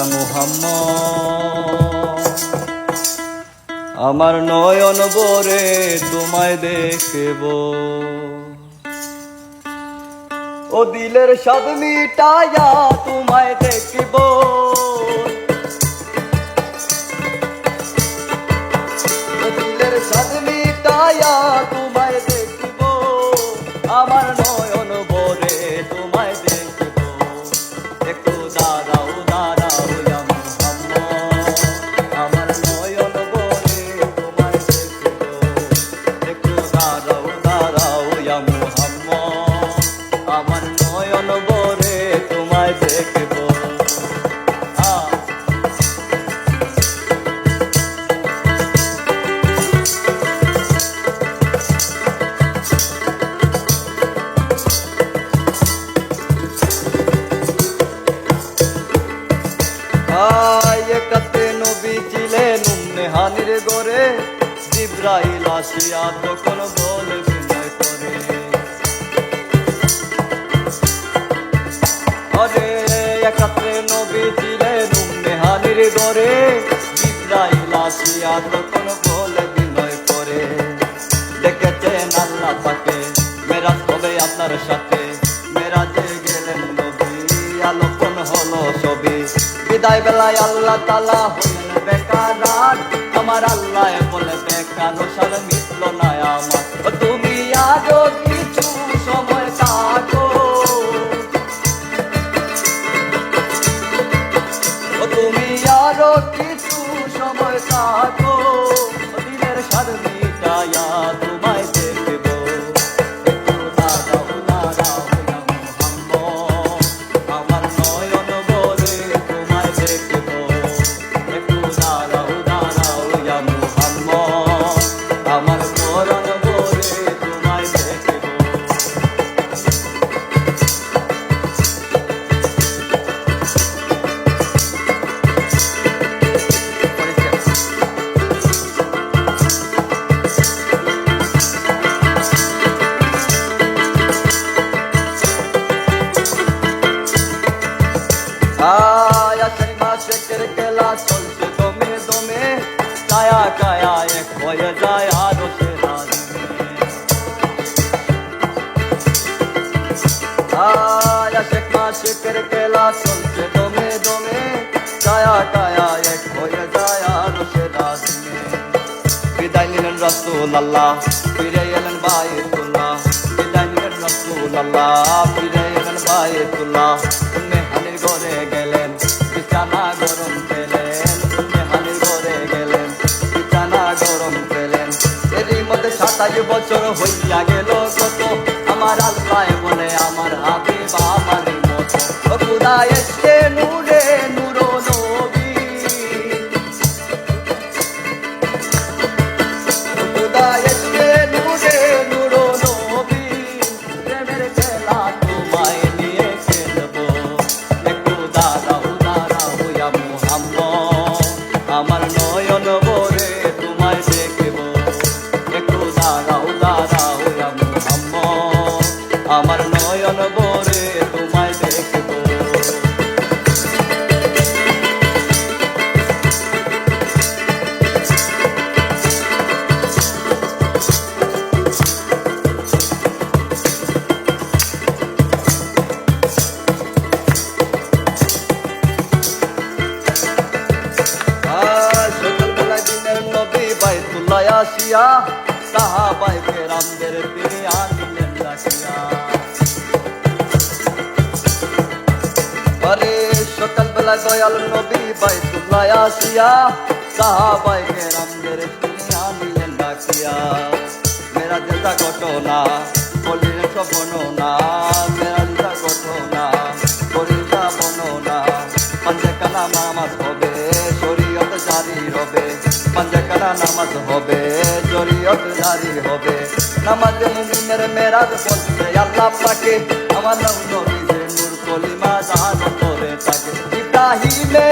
ইয়া মোহাম্মদ। আমার নয়ন বরে তোমায় দেখব। ও দিলের সব মিটায়া তোমায় দেখব। জিব্রাইল আসিয়া তখন বলে বিনয় করে। আরে একাত্রে নবী ছিলেন উম্মে হানির গরে জিব্রাইল আসিয়া তখন বিদায় বেলায় আল্লাহ তালা হলেন বেকার আমার আল্লাহ বলে বেকার সার মিটল না আমার। তুমি আরও কিছু সময় কাটো তুমি আরও কিছু আয় আষাঢ় মাসের খেলা চলছে দমে দমে কায়া কায়া এক হয়ে যায় আরও সে আয় আষাঢ় মাসের খেলা চলছে দমে দমে কায়া কায়া এক হয়ে যায় আরও সে রাজমে বিদায় নিলেন রসুল আল্লাহ ফিরে এলেন বায়তুল্লাহ বিদায় নিলেন রসুল আল্লাহ ফিরে এলেন বায়তুল্লাহ সাতাশ বছর হইয়া গেল কত। আমার আল্লাহ বলে আমার হাবিব আমার মতো। ও আসিয়া সাহাবাই কেরামদের তিনি আনিলেন ডাকিয়া আরে, সকালবেলা দয়াল নবী বাইতুল্লাহ আসিয়া, সাহাবাই কেরামদের তিনি আনিলেন ডাকিয়া মেরা যেটা ঘটনা, বলিলেন সব শরীয়ত হবে পাঞ্জাকানা নামাজ হবে, জরিয়ত জারি হবে। নামাজে মুমিনের মেরাজ পড়ছে আল্লাহ পাকে, আমার নবী নূর কলিমা দান করে তাকে। ইব্রাহিমে